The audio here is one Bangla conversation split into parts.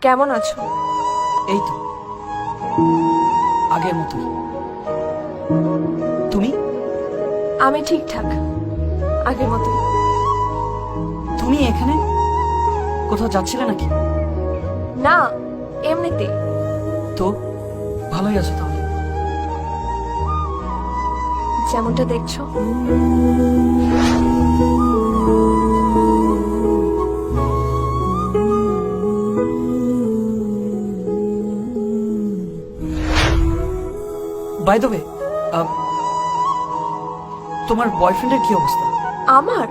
কেমন আছো? এই তো। আগের মতো। তুমি? আমি ঠিকঠাক। আগের মতো তুমি এখানে? কোথাও যাচ্ছিলে নাকি? না এমনিতে তো? ভালোই আছো তাহলে। যেমনটা দেখছ। বাই দ্য ওয়ে তোমার বয়ফ্রেন্ডের কি অবস্থা? আমার?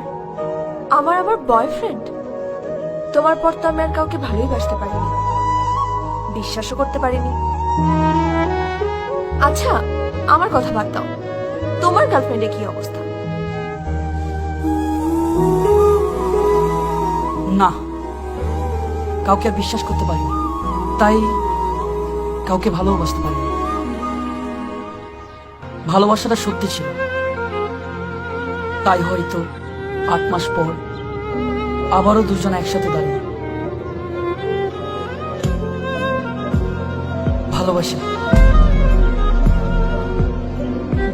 আমার আমার বয়ফ্রেন্ড তোমার পর তো আমি আর কাউকে ভালোই বাসতে পারিনি। বিশ্বাসও করতে পারিনি। আচ্ছা আমার কথা বাদ দাও। তোমার গার্লফ্রেন্ডের কি অবস্থা? না কাউকে আর বিশ্বাস করতে পারিনি। তাই কাউকে ভালোবাসতে পারিনি। ভালোবাসাটা সত্যি ছিল। তাই হয়তো আট মাস পর আবারও দুজন একসাথে দাঁড়িয়ে ভালোবাসি।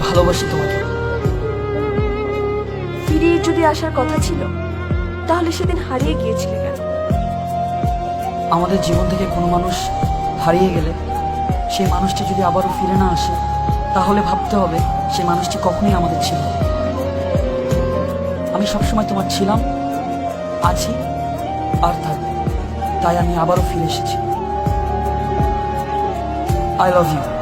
ভালোবাসি তোমাকে। ফিরিয়ে যদি আসার কথা ছিল তাহলে সেদিন হারিয়ে গিয়েছিলে কেন? আমাদের জীবন থেকে কোনো মানুষ হারিয়ে গেলে সেই মানুষটি যদি আবারও ফিরে না আসে তাহলে ভাবতে হবে সে মানুষটি কখনই আমাদের ছিল আমি সবসময় তোমার ছিলাম, আছি আর থাকব। তাই আমি আবারও ফিরে এসেছি। I love you